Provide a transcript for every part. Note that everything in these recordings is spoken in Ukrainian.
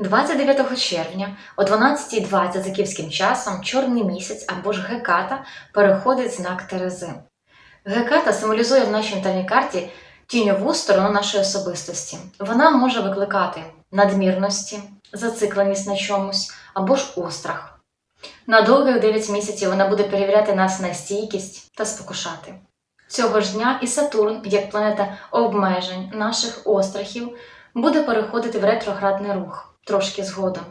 29 червня о 12.20 за київським часом чорний місяць або ж геката переходить знак Терези. Геката символізує в нашій натальній карті тіньову сторону нашої особистості. Вона може викликати надмірності, зацикленість на чомусь або ж острах. На довгих 9 місяців вона буде перевіряти нас на стійкість та спокушати. Цього ж дня і Сатурн, як планета обмежень, наших острахів, буде переходити в ретроградний рух трошки згодом.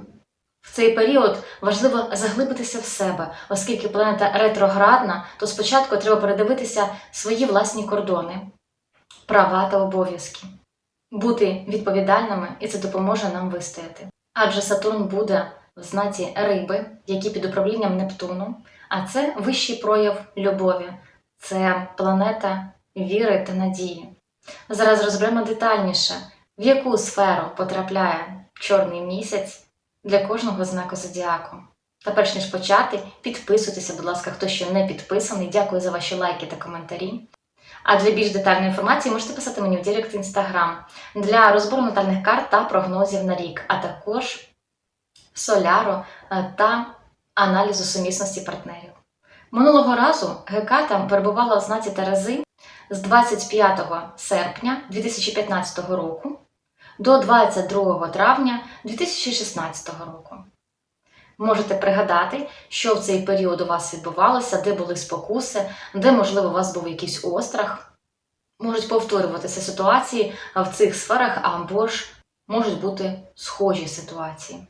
В цей період важливо заглибитися в себе, оскільки планета ретроградна, то спочатку треба передивитися свої власні кордони, права та обов'язки, бути відповідальними, і це допоможе нам вистояти. Адже Сатурн буде в знаці риби, які під управлінням Нептуну, а це вищий прояв любові, це планета віри та надії. Зараз розберемо детальніше, в яку сферу потрапляє чорний місяць для кожного знаку зодіаку. Та перш ніж почати, підписуйтеся, будь ласка, хто ще не підписаний. Дякую за ваші лайки та коментарі. А для більш детальної інформації можете писати мені в Директ Інстаграм для розбору натальних карт та прогнозів на рік, а також соляру е, та аналізу сумісності партнерів. Минулого разу Геката перебувала в знаці Терези з 25 серпня 2015 року до 22 травня 2016 року. Можете пригадати, що в цей період у вас відбувалося, де були спокуси, де, можливо, у вас був якийсь острах. Можуть повторюватися ситуації в цих сферах, або ж можуть бути схожі ситуації.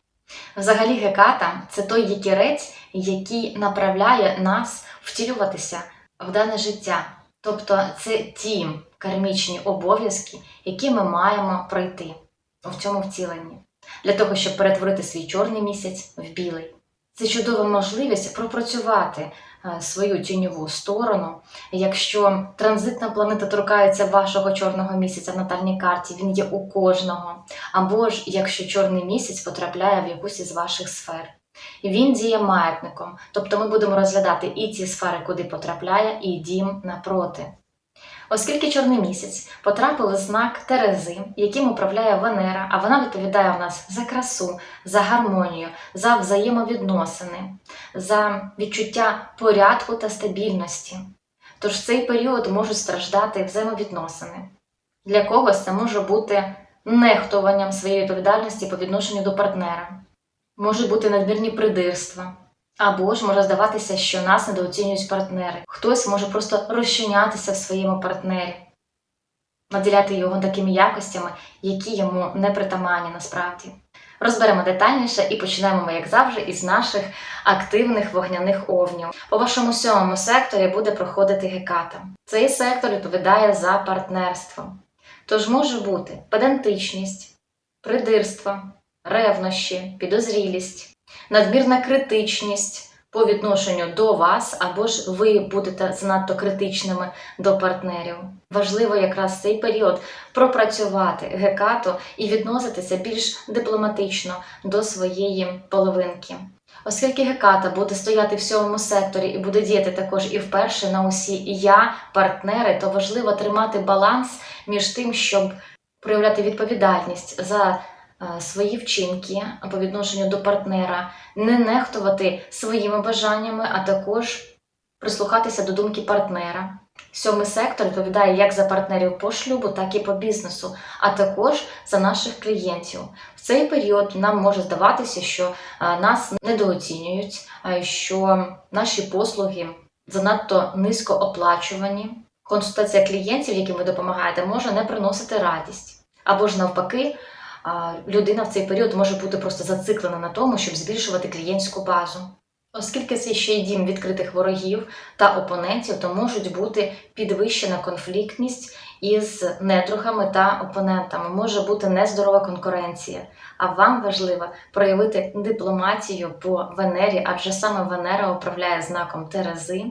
Взагалі, геката це той якірець, який направляє нас втілюватися в дане життя. Тобто це ті кармічні обов'язки, які ми маємо пройти в цьому втіленні, для того, щоб перетворити свій чорний місяць в білий. Це чудова можливість пропрацювати е, свою тіньову сторону. Якщо транзитна планета торкається вашого чорного місяця в натальній карті, він є у кожного. Або ж якщо чорний місяць потрапляє в якусь із ваших сфер. Він діє маятником, тобто ми будемо розглядати і ці сфери, куди потрапляє, і дім напроти. Оскільки чорний місяць потрапив в знак Терези, яким управляє Венера, а вона відповідає в нас за красу, за гармонію, за взаємовідносини, за відчуття порядку та стабільності. Тож в цей період можуть страждати взаємовідносини. Для когось це може бути нехтуванням своєї відповідальності по відношенню до партнера, можуть бути надмірні придирства. Або ж може здаватися, що нас недооцінюють партнери. Хтось може просто розчинятися в своєму партнері, наділяти його такими якостями, які йому не притаманні насправді. Розберемо детальніше і почнемо ми, як завжди, із наших активних вогняних овнів. По вашому сьомому секторі буде проходити геката. Цей сектор відповідає за партнерство. Тож може бути педантичність, придирство, ревнощі, підозрілість надмірна критичність по відношенню до вас, або ж ви будете занадто критичними до партнерів. Важливо якраз цей період пропрацювати гекату і відноситися більш дипломатично до своєї половинки. Оскільки геката буде стояти в сьомому секторі і буде діяти також і вперше на усі я, партнери, то важливо тримати баланс між тим, щоб проявляти відповідальність за свої вчинки по відношенню до партнера, не нехтувати своїми бажаннями, а також прислухатися до думки партнера. Сьомий сектор відповідає як за партнерів по шлюбу, так і по бізнесу, а також за наших клієнтів. В цей період нам може здаватися, що е, нас недооцінюють, е, що наші послуги занадто низько оплачувані. Консультація клієнтів, яким ви допомагаєте, може не приносити радість. Або ж навпаки, людина в цей період може бути просто зациклена на тому, щоб збільшувати клієнтську базу. Оскільки це ще й дім відкритих ворогів та опонентів, то можуть бути підвищена конфліктність із недругами та опонентами, може бути нездорова конкуренція. А вам важливо проявити дипломатію по Венері, адже саме Венера управляє знаком Терези,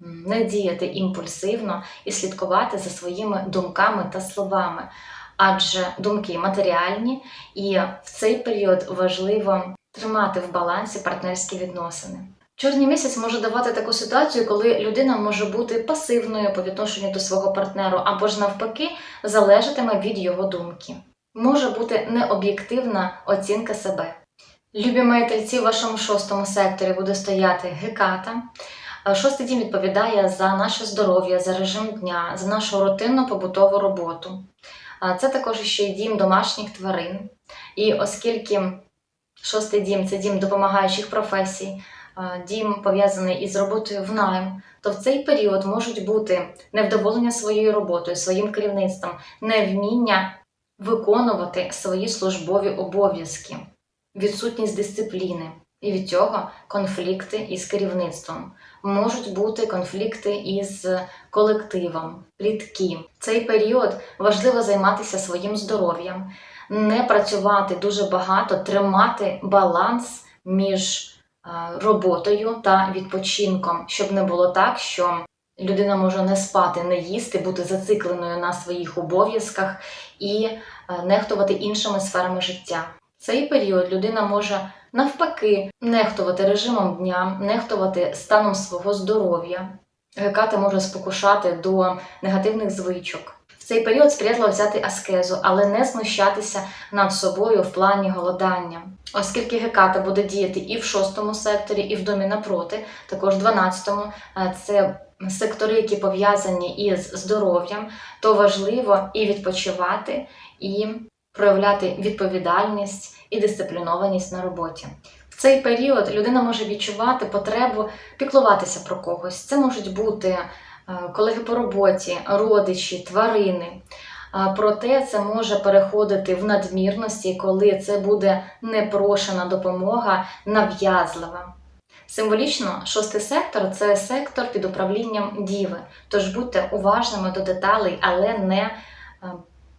не діяти імпульсивно і слідкувати за своїми думками та словами адже думки матеріальні, і в цей період важливо тримати в балансі партнерські відносини. Чорний місяць може давати таку ситуацію, коли людина може бути пасивною по відношенню до свого партнеру, або ж навпаки залежатиме від його думки. може бути необ'єктивна оцінка себе. Любі мої тельці, в вашому шостому секторі буде стояти геката. Е, Шостий дім відповідає за наше здоров'я, за режим дня, за нашу рутинну побутову роботу. Це також ще й дім домашніх тварин. І оскільки шостий дім це дім допомагаючих професій, дім пов'язаний із роботою в найм, то в цей період можуть бути невдоволення своєю роботою, своїм керівництвом, невміння виконувати свої службові обов'язки, відсутність дисципліни. І від цього конфлікти із керівництвом. Можуть бути конфлікти із колективом, плітки. Цей період важливо займатися своїм здоров'ям, не працювати дуже багато, тримати баланс між е, роботою та відпочинком, щоб не було так, що людина може не спати, не їсти, бути зацикленою на своїх обов'язках і е, нехтувати іншими сферами життя. Цей період людина може навпаки нехтувати режимом дня, нехтувати станом свого здоров'я. Геката може спокушати до негативних звичок. В цей період сприятливо взяти аскезу, але не знущатися над собою в плані голодання. Оскільки геката буде діяти і в шостому секторі, і в домі напроти, також в 12-му, е, це сектори, які пов'язані із здоров'ям, то важливо і відпочивати, і проявляти відповідальність і дисциплінованість на роботі. В цей період людина може відчувати потребу піклуватися про когось. Це можуть бути е, колеги по роботі, родичі, тварини. Проте це може переходити в надмірності, коли це буде непрошена допомога, нав'язлива. Символічно, шостий сектор це сектор під управлінням діви. Тож будьте уважними до деталей, але не е,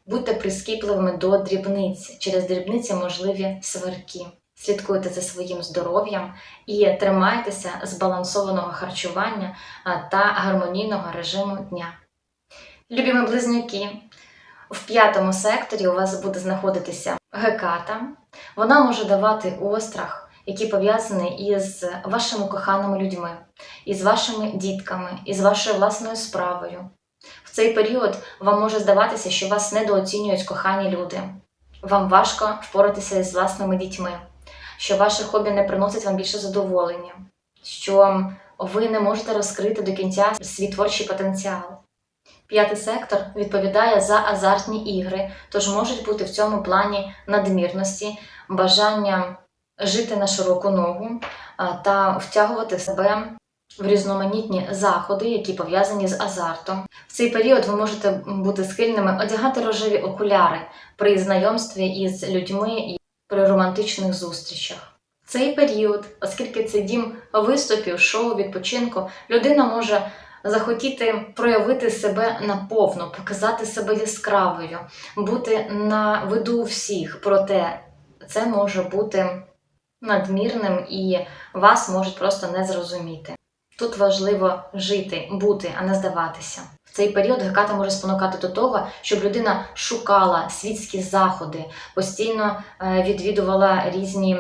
будьте прискіпливими до дрібниць. Через дрібниці можливі сварки. Слідкуйте за своїм здоров'ям і тримайтеся збалансованого харчування та гармонійного режиму дня. Любімі близнюки, в п'ятому секторі у вас буде знаходитися геката. Вона може давати острах, який пов'язаний із вашими коханими людьми, із вашими дітками, із вашою власною справою. В цей період вам може здаватися, що вас недооцінюють кохані люди. Вам важко впоратися із власними дітьми, що ваше хобі не приносить вам більше задоволення, що ви не можете розкрити до кінця свій творчий потенціал. П'ятий сектор відповідає за азартні ігри, тож можуть бути в цьому плані надмірності, бажання жити на широку ногу та втягувати в себе в різноманітні заходи, які пов'язані з азартом. В цей період ви можете бути схильними одягати рожеві окуляри при знайомстві із людьми і при романтичних зустрічах. Цей період, оскільки це дім виступів, шоу, відпочинку, людина може захотіти проявити себе наповно, показати себе яскравою, бути на виду всіх. Проте це може бути надмірним і вас можуть просто не зрозуміти. Тут важливо жити, бути, а не здаватися. В цей період геката може спонукати до того, щоб людина шукала світські заходи, постійно е, відвідувала різні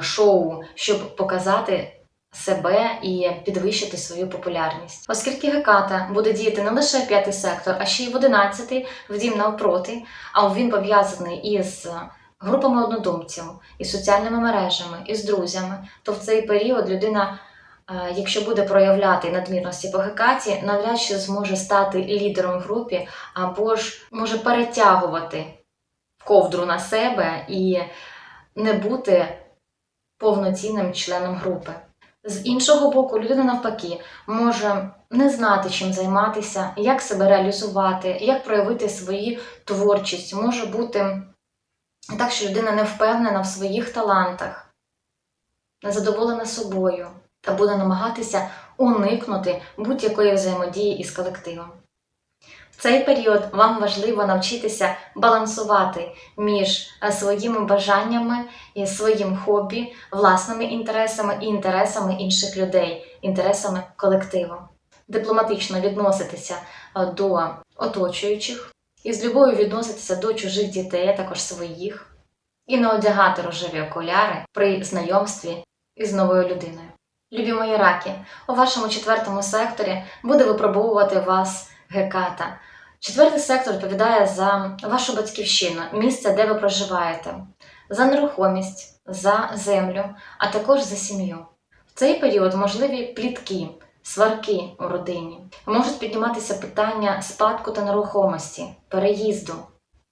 шоу, щоб показати себе і підвищити свою популярність. Оскільки геката буде діяти не лише п'ятий сектор, а ще й в одинадцятий, в дім навпроти, а він пов'язаний із групами однодумців, із соціальними мережами, із друзями, то в цей період людина. Е, Якщо буде проявляти надмірності по гекаті, навряд чи зможе стати лідером в групі, або ж може перетягувати ковдру на себе і не бути повноцінним членом групи. З іншого боку, людина навпаки може не знати, чим займатися, як себе реалізувати, як проявити свою творчість. Може бути так, що людина не впевнена в своїх талантах, незадоволена собою та буде намагатися уникнути будь-якої взаємодії із колективом. В цей період вам важливо навчитися балансувати між е, своїми бажаннями своїм хобі, власними інтересами і інтересами інших людей, інтересами колективу. Дипломатично відноситися е, до оточуючих і з любов'ю відноситися до чужих дітей, а також своїх, і не одягати рожеві окуляри при знайомстві із новою людиною. Любі мої раки, у вашому четвертому секторі буде випробовувати вас геката. Четвертий сектор відповідає за вашу батьківщину, місце, де ви проживаєте, за нерухомість, за землю, а також за сім'ю. В цей період можливі плітки, сварки у родині. Можуть підніматися питання спадку та нерухомості, переїзду.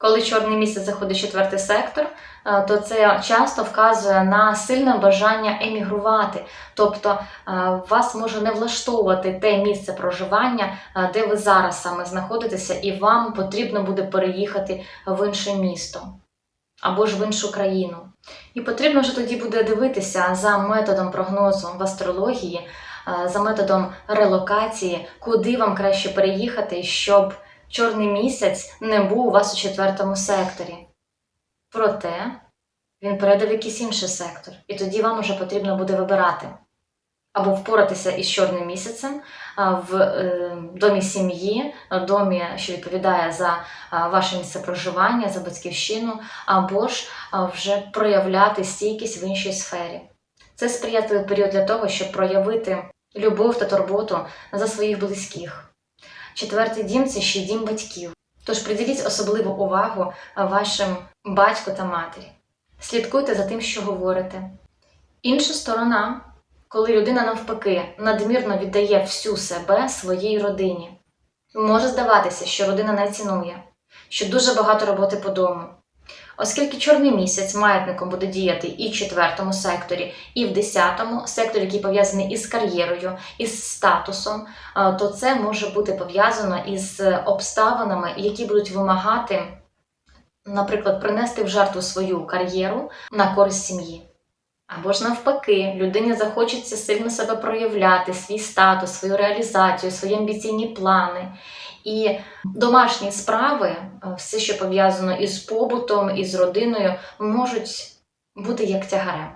Коли чорний місяць заходить четвертий сектор, е, то це часто вказує на сильне бажання емігрувати, тобто е, вас може не влаштовувати те місце проживання, е, де ви зараз саме знаходитеся, і вам потрібно буде переїхати в інше місто або ж в іншу країну. І потрібно вже тоді буде дивитися за методом прогнозу в астрології, за методом релокації, куди вам краще переїхати, щоб чорний місяць не був у вас у четвертому секторі. Проте він перейде в якийсь інший сектор, і тоді вам уже потрібно буде вибирати або впоратися із чорним місяцем в е, домі сім'ї, домі, що відповідає за ваше місце проживання, за батьківщину, або ж вже проявляти стійкість в іншій сфері. Це сприятливий період для того, щоб проявити любов та турботу за своїх близьких. Четвертий дім це ще дім батьків. Тож приділіть особливу увагу вашим батьку та матері. Слідкуйте за тим, що говорите. Інша сторона, коли людина навпаки надмірно віддає всю себе своїй родині. Може здаватися, що родина не цінує, що дуже багато роботи по дому. Оскільки чорний місяць маятником буде діяти і в четвертому секторі, і в десятому секторі, який пов'язаний із кар'єрою, із статусом, то це може бути пов'язано із обставинами, які будуть вимагати, наприклад, принести в жертву свою кар'єру на користь сім'ї. Або ж навпаки, людині захочеться сильно себе проявляти, свій статус, свою реалізацію, свої амбіційні плани. І домашні справи, е, все, що пов'язано із побутом, із родиною, можуть бути як тягарем.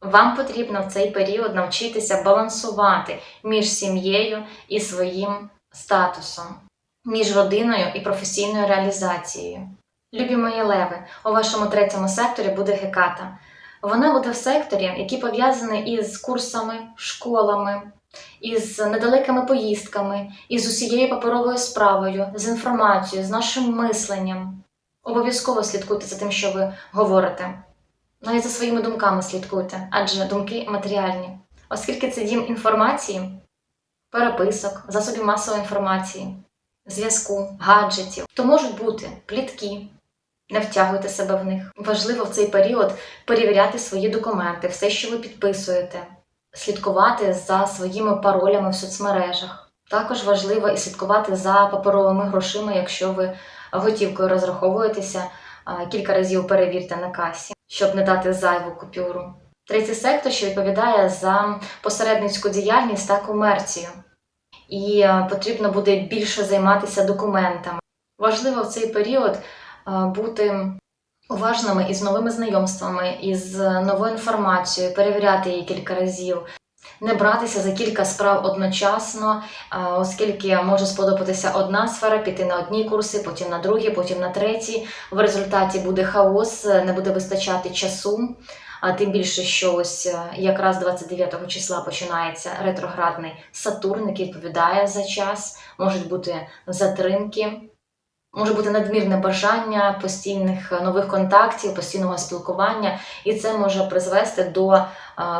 Вам потрібно в цей період навчитися балансувати між сім'єю і своїм статусом, між родиною і професійною реалізацією. Любі мої леви, у вашому третьому секторі буде геката. Вона буде в секторі, який пов'язаний із курсами, школами, із недалекими поїздками, із усією паперовою справою, з інформацією, з нашим мисленням. Обов'язково слідкуйте за тим, що ви говорите. Навіть за своїми думками слідкуйте, адже думки матеріальні. Оскільки це дім інформації, переписок, засобів масової інформації, зв'язку, гаджетів, то можуть бути плітки. Не втягуйте себе в них. Важливо в цей період перевіряти свої документи, все, що ви підписуєте, слідкувати за своїми паролями в соцмережах. Також важливо і слідкувати за паперовими грошима, якщо ви готівкою розраховуєтеся, кілька разів перевірте на касі, щоб не дати зайву купюру. Третій сектор, що відповідає за посередницьку діяльність та комерцію. І потрібно буде більше займатися документами. Важливо в цей період бути уважними із новими знайомствами, із новою інформацією, перевіряти її кілька разів, не братися за кілька справ одночасно, е, оскільки може сподобатися одна сфера, піти на одні курси, потім на другі, потім на треті. В результаті буде хаос, не буде вистачати часу. А тим більше, що ось е, якраз 29 числа починається ретроградний Сатурн, який відповідає за час, можуть бути затримки. Може бути надмірне бажання постійних е, нових контактів, постійного спілкування, і це може призвести до е,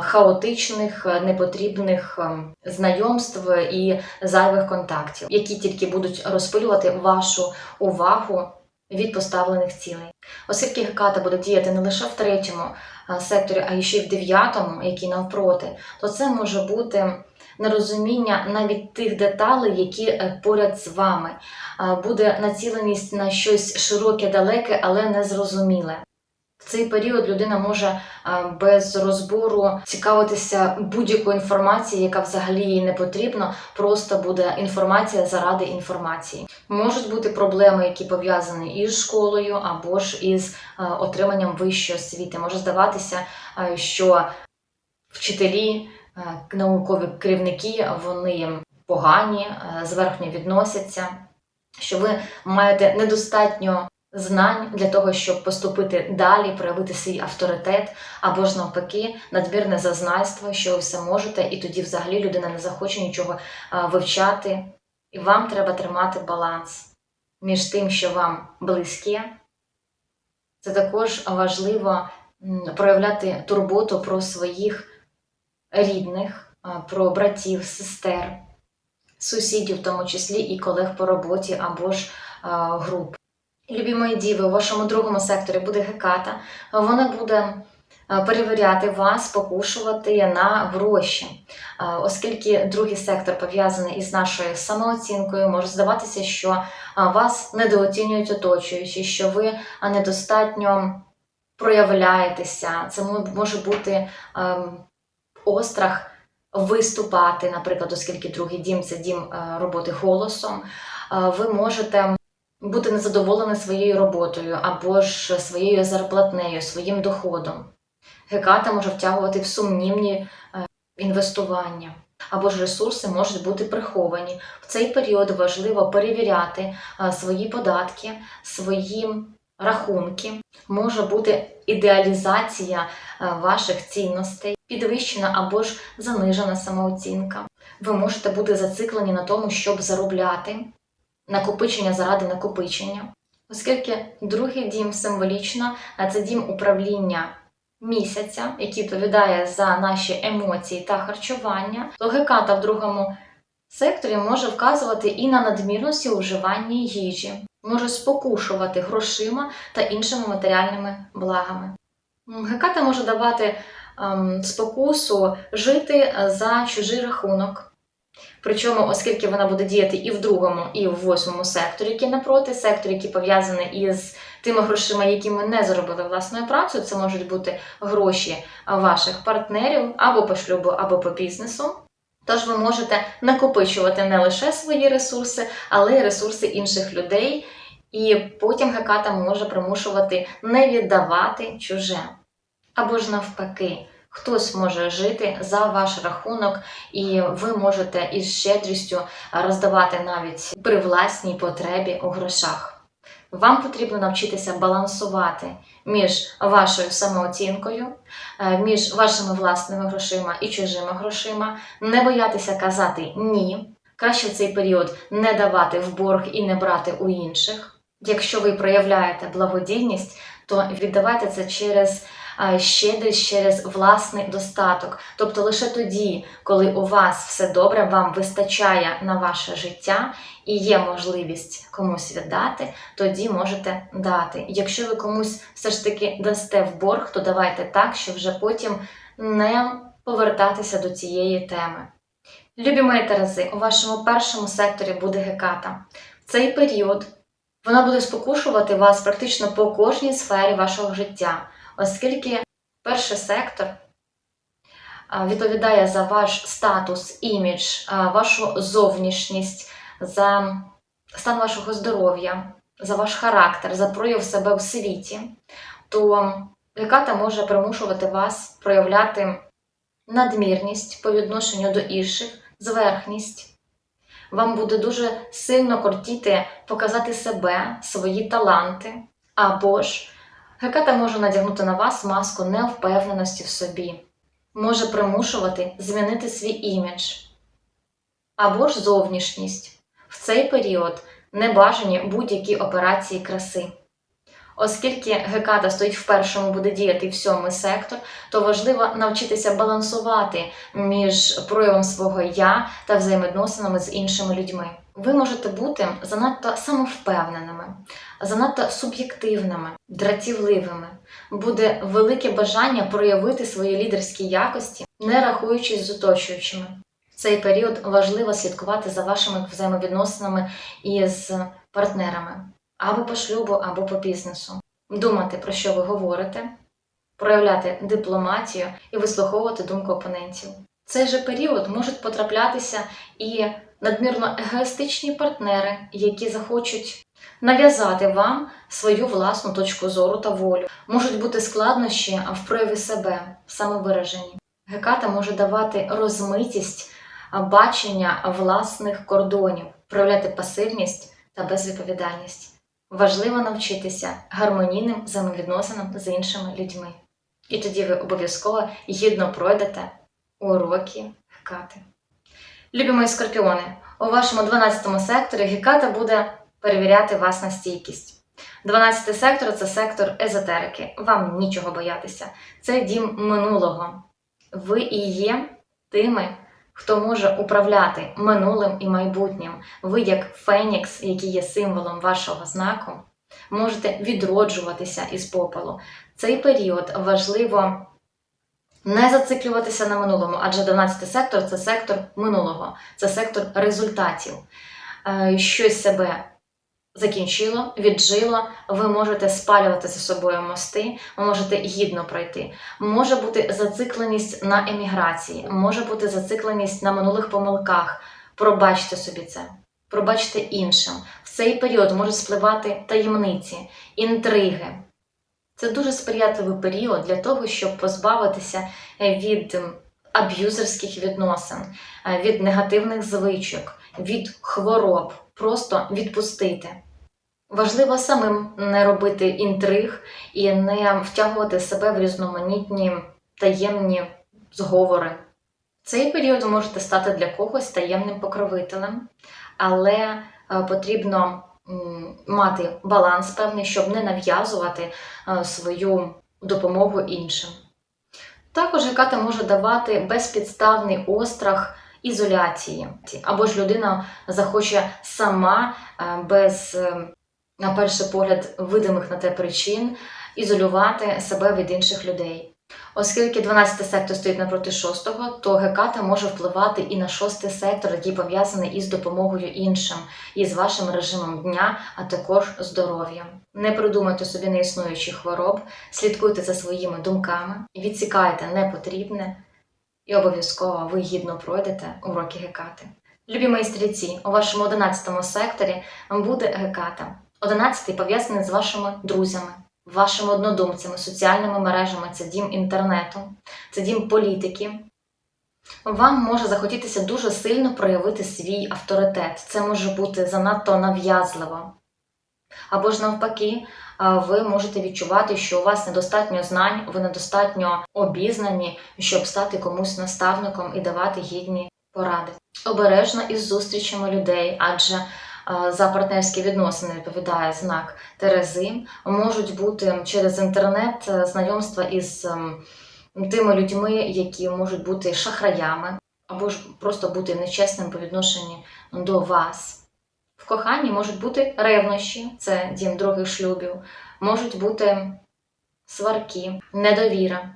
хаотичних, е, непотрібних знайомств і зайвих контактів, які тільки будуть розпилювати вашу увагу від поставлених цілей. Оскільки Геката буде діяти не лише в третьому секторі, а ще й в дев'ятому, який навпроти, то це може бути нерозуміння навіть тих деталей, які е, поряд з вами. Буде націленість на щось широке, далеке, але незрозуміле. В цей період людина може е, без розбору цікавитися будь-якою інформацією, яка взагалі їй не потрібна, просто буде інформація заради інформації. Можуть бути проблеми, які пов'язані із школою або ж із е, отриманням вищої освіти. Може здаватися, що вчителі, наукові керівники вони погані, е, зверхньо відносяться, що ви маєте недостатньо знань для того, щоб поступити далі, проявити свій авторитет, або ж навпаки, надмірне зазнайство, що ви все можете, і тоді взагалі людина не захоче нічого вивчати. І вам треба тримати баланс між тим, що вам близьке. Це також важливо проявляти турботу про своїх рідних, про братів, сестер, сусідів, в тому числі і колег по роботі або ж груп. Любі мої діви, у вашому другому секторі буде геката. Вона буде перевіряти вас, покушувати на гроші. Оскільки другий сектор пов'язаний із нашою самооцінкою, може здаватися, що вас недооцінюють оточуючі, що ви недостатньо проявляєтеся. Це може бути ем, острах виступати, наприклад, оскільки другий дім це дім е, роботи голосом. Е, Ви можете бути незадоволені своєю роботою або ж своєю зарплатнею, своїм доходом. Геката може втягувати в сумнівні е, інвестування. Або ж ресурси можуть бути приховані. В цей період важливо перевіряти свої податки, свої рахунки. Може бути ідеалізація ваших цінностей, підвищена або ж занижена самооцінка. Ви можете бути зациклені на тому, щоб заробляти, накопичення заради накопичення. Оскільки другий дім символічно це дім управління місяця, який відповідає за наші емоції та харчування, то геката в другому секторі може вказувати і на надмірності у вживанні їжі, може спокушувати грошима та іншими матеріальними благами. Геката може давати спокусу жити за чужий рахунок. Причому, оскільки вона буде діяти і в другому, і в восьмому секторі, які напроти, сектор, який пов'язаний із тими грошима, які ми не заробили власною працею, це можуть бути гроші ваших партнерів або по шлюбу, або по бізнесу. Тож ви можете накопичувати не лише свої ресурси, але й ресурси інших людей, і потім геката може примушувати не віддавати чуже. Або ж навпаки, хтось може жити за ваш рахунок, і ви можете із щедрістю роздавати навіть при власній потребі у грошах. Вам потрібно навчитися балансувати між вашою самооцінкою, е, між вашими власними грошима і чужими грошима, не боятися казати ні. Краще в цей період не давати в борг і не брати у інших. Якщо ви проявляєте благодійність, то віддавайте це через щедрість, через власний достаток. Тобто лише тоді, коли у вас все добре, вам вистачає на ваше життя і є можливість комусь віддати, тоді можете дати. Якщо ви комусь все ж таки дасте в борг, то давайте так, щоб вже потім не повертатися до цієї теми. Любі мої Терези, у вашому першому секторі буде геката. В цей період вона буде спокушувати вас практично по кожній сфері вашого життя, оскільки перший сектор відповідає за ваш статус, імідж, вашу зовнішність, за стан вашого здоров'я, за ваш характер, за прояв себе в світі, то геката може примушувати вас проявляти надмірність по відношенню до інших, зверхність. Вам буде дуже сильно кортіти показати себе, свої таланти, або ж геката може надягнути на вас маску невпевненості в собі, може примушувати змінити свій імідж, або ж зовнішність. В цей період небажані будь-які операції краси. Оскільки геката стоїть в першому, буде діяти в сьомий сектор, то важливо навчитися балансувати між проявом свого я та взаємодносинами з іншими людьми. Ви можете бути занадто самовпевненими, занадто суб'єктивними, дратівливими. Буде велике бажання проявити свої лідерські якості, не рахуючись з оточуючими. В цей період важливо слідкувати за вашими взаємовідносинами із партнерами або по шлюбу, або по бізнесу. Думати, про що ви говорите, проявляти дипломатію і вислуховувати думку опонентів. Цей же період можуть потраплятися і надмірно егоїстичні партнери, які захочуть нав'язати вам свою власну точку зору та волю. Можуть бути складнощі в прояві себе, в самовираженні. Геката може давати розмитість бачення власних кордонів, проявляти пасивність та безвідповідальність. Важливо навчитися гармонійним взаємовідносинам з іншими людьми. І тоді ви обов'язково гідно пройдете уроки Гекати. Любі мої скорпіони, у вашому 12 секторі Геката буде перевіряти вас на стійкість. 12 сектор це сектор езотерики. Вам нічого боятися. Це дім минулого. Ви і є тими, хто може управляти минулим і майбутнім. Ви, як Фенікс, який є символом вашого знаку, можете відроджуватися із попелу. Цей період важливо не зациклюватися на минулому, адже 12 сектор це сектор минулого, це сектор результатів. Е, Щось себе закінчило, віджило, ви можете спалювати за собою мости, ви можете гідно пройти. Може бути зацикленість на еміграції, може бути зацикленість на минулих помилках. Пробачте собі це, пробачте іншим. В цей період можуть спливати таємниці, інтриги. Це дуже сприятливий період для того, щоб позбавитися від аб'юзерських відносин, від негативних звичок, від хвороб, просто відпустити. Важливо самим не робити інтриг і не втягувати себе в різноманітні таємні зговори. Цей період ви можете стати для когось таємним покровителем, але е, потрібно мати баланс певний, щоб не нав'язувати е, свою допомогу іншим. Також Геката може давати безпідставний острах ізоляції, або ж людина захоче сама е, без, е, на перший погляд, видимих на те причин ізолювати себе від інших людей. Оскільки 12 сектор стоїть напроти 6, то Геката може впливати і на 6 сектор, який пов'язаний із допомогою іншим, і з вашим режимом дня, а також здоров'ям. Не придумайте собі неіснуючих хвороб, слідкуйте за своїми думками, відсікайте непотрібне, і обов'язково ви гідно пройдете уроки Гекати. Любі мої стрільці, у вашому 11 секторі буде Геката. 11 пов'язаний з вашими друзями вашими однодумцями, соціальними мережами, це дім інтернету, це дім політики. Вам може захотітися дуже сильно проявити свій авторитет. Це може бути занадто нав'язливо. Або ж навпаки, ви можете відчувати, що у вас недостатньо знань, ви недостатньо обізнані, щоб стати комусь наставником і давати гідні поради. Обережно із зустрічами людей, адже за партнерські відносини відповідає знак Терези, можуть бути через інтернет е, знайомства із ем, тими людьми, які можуть бути шахраями, або ж просто бути нечесним по відношенню до вас. В коханні можуть бути ревнощі, це дім других шлюбів, можуть бути сварки, недовіра.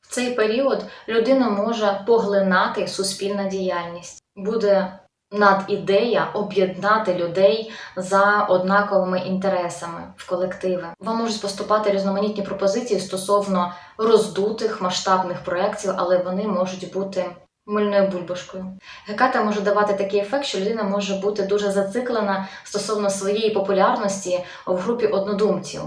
В цей період людина може поглинати суспільна діяльність, буде надідея об'єднати людей за однаковими інтересами в колективи. Вам можуть поступати різноманітні пропозиції стосовно роздутих масштабних проєктів, але вони можуть бути мильною бульбашкою. Геката може давати такий ефект, що людина може бути дуже зациклена стосовно своєї популярності в групі однодумців,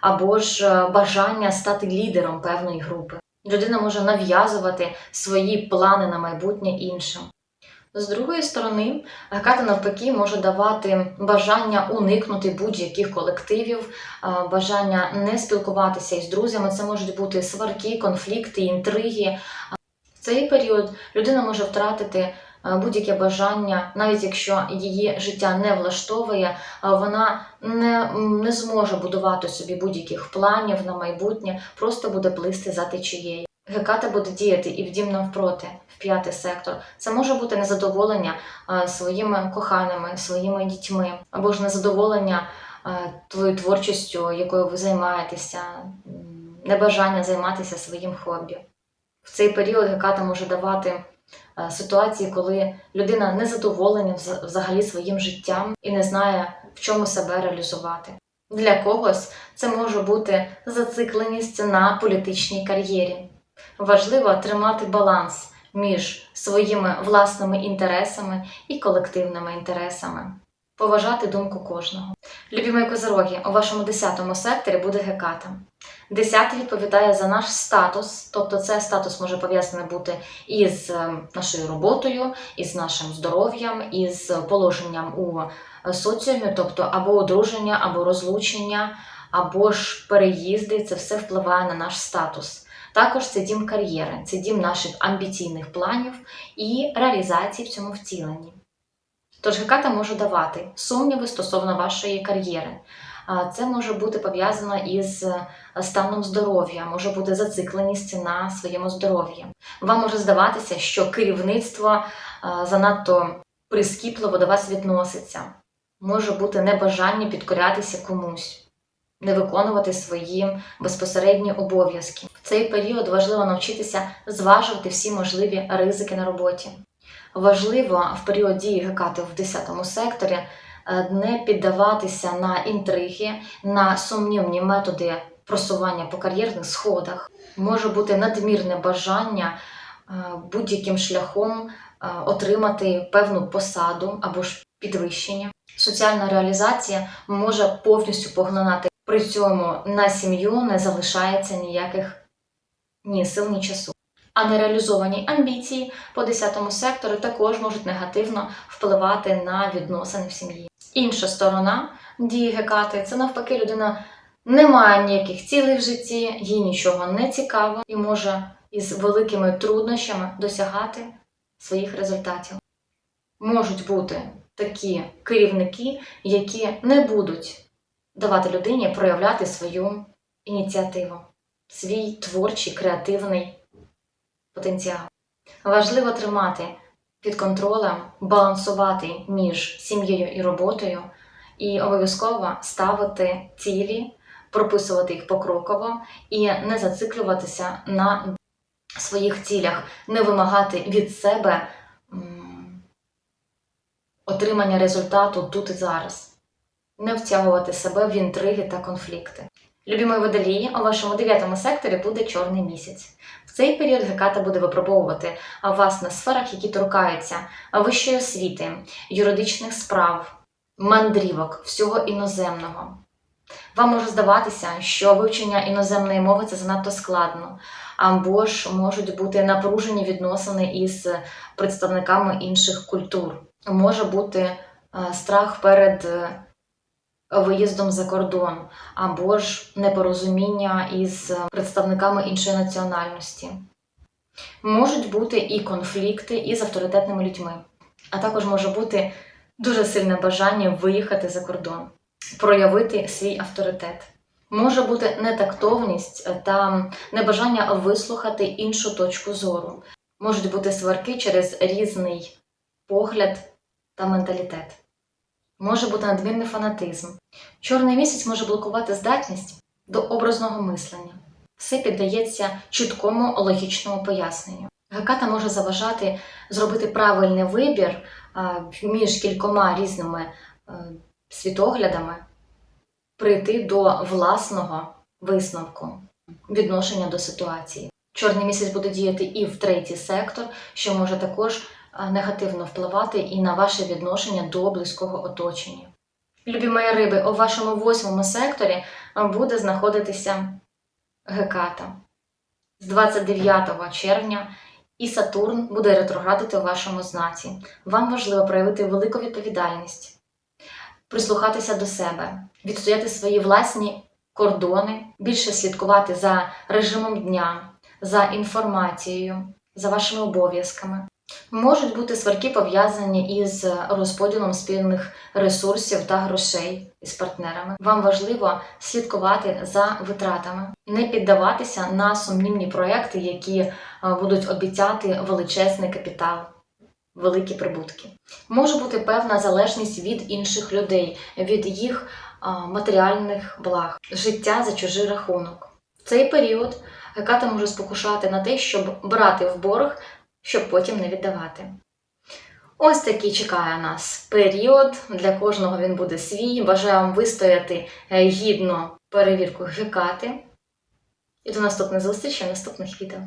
або ж е, бажання стати лідером певної групи. Людина може нав'язувати свої плани на майбутнє іншим. З другої сторони, Геката навпаки може давати бажання уникнути будь-яких колективів, бажання не спілкуватися із друзями. Це можуть бути сварки, конфлікти, інтриги. Цей період людина може втратити будь-яке бажання, навіть якщо її життя не влаштовує, вона не, не зможе будувати собі будь-яких планів на майбутнє, просто буде плисти за течією. Геката буде діяти і в дім навпроти, в п'ятий сектор. Це може бути незадоволення своїми коханими, своїми дітьми, або ж незадоволення твоєю творчістю, якою ви займаєтеся, небажання займатися своїм хобі. В цей період Геката може давати ситуації, коли людина незадоволена взагалі своїм життям і не знає, в чому себе реалізувати. Для когось це може бути зацикленість на політичній кар'єрі. Важливо тримати баланс між своїми власними інтересами і колективними інтересами, поважати думку кожного. Любі мої козороги, у вашому 10 секторі буде геката. Десятий відповідає за наш статус, тобто це статус може пов'язаний бути із е, нашою роботою, із нашим здоров'ям, із положенням у соціумі, тобто або одруження, або розлучення, або ж переїзди. Це все впливає на наш статус. Також це дім кар'єри, це дім наших амбіційних планів і реалізації в цьому втіленні. Тож геката може давати сумніви стосовно вашої кар'єри. Це може бути пов'язано із е, станом здоров'я, може бути зацикленість на своєму здоров'ї. Вам може здаватися, що керівництво е, занадто прискіпливо до вас відноситься. Може бути небажання підкорятися комусь, не виконувати свої безпосередні обов'язки. В цей період важливо навчитися зважувати всі можливі ризики на роботі. Важливо в період дії гекати в 10 секторі е, не піддаватися на інтриги, на сумнівні методи просування по кар'єрних сходах. Може бути надмірне бажання е, будь-яким шляхом е, отримати певну посаду або ж підвищення. Соціальна реалізація може повністю поглинати. При цьому на сім'ю не залишається ніяких ні сил, ні часу. А нереалізовані амбіції по 10 сектору також можуть негативно впливати на відносини в сім'ї. Інша сторона дії гекати це навпаки людина не має ніяких цілей в житті, їй нічого не цікаво і може із великими труднощами досягати своїх результатів. Можуть бути такі керівники, які не будуть давати людині проявляти свою ініціативу, свій творчий креативний потенціал. Важливо тримати під контролем, балансувати між сім'єю і роботою, і обов'язково ставити цілі, прописувати їх покроково і не зациклюватися на своїх цілях, не вимагати від себе отримання результату тут і зараз, не втягувати себе в інтриги та конфлікти. Любі водолії, у вашому дев'ятому секторі буде чорний місяць. В цей період Геката буде випробовувати вас на сферах, які торкаються вищої освіти, юридичних справ, мандрівок, всього іноземного. Вам може здаватися, що вивчення іноземної мови це занадто складно, або ж можуть бути напружені відносини із представниками інших культур. Може бути е, страх перед е, виїздом за кордон, або ж непорозуміння із представниками іншої національності. Можуть бути і конфлікти із авторитетними людьми, а також може бути дуже сильне бажання виїхати за кордон, проявити свій авторитет. Може бути нетактовність та небажання вислухати іншу точку зору. Можуть бути сварки через різний погляд та менталітет. Може бути надмірний фанатизм. Чорний місяць може блокувати здатність до образного мислення. Все піддається чіткому логічному поясненню. Геката може заважати зробити правильний вибір між кількома різними е, світоглядами, прийти до власного висновку відношення до ситуації. Чорний місяць буде діяти і в третій сектор, що може також негативно впливати і на ваше відношення до близького оточення. Любі мої риби, у вашому восьмому секторі буде знаходитися Геката. З 29 червня і Сатурн буде ретроградити у вашому знаці. Вам важливо проявити велику відповідальність, прислухатися до себе, відстояти свої власні кордони, більше слідкувати за режимом дня, за інформацією, за вашими обов'язками. Можуть бути сварки пов'язані із розподілом спільних ресурсів та грошей із партнерами. Вам важливо слідкувати за витратами, не піддаватися на сумнівні проекти, які е, будуть обіцяти величезний капітал, великі прибутки. Може бути певна залежність від інших людей, від їх е, матеріальних благ, життя за чужий рахунок. В цей період Геката може спокушати на те, щоб брати в борг щоб потім не віддавати. Ось такий чекає нас період. Для кожного він буде свій. Бажаю вам вистояти е, гідно перевірку гекати. І до наступних зустрічей наступних відео.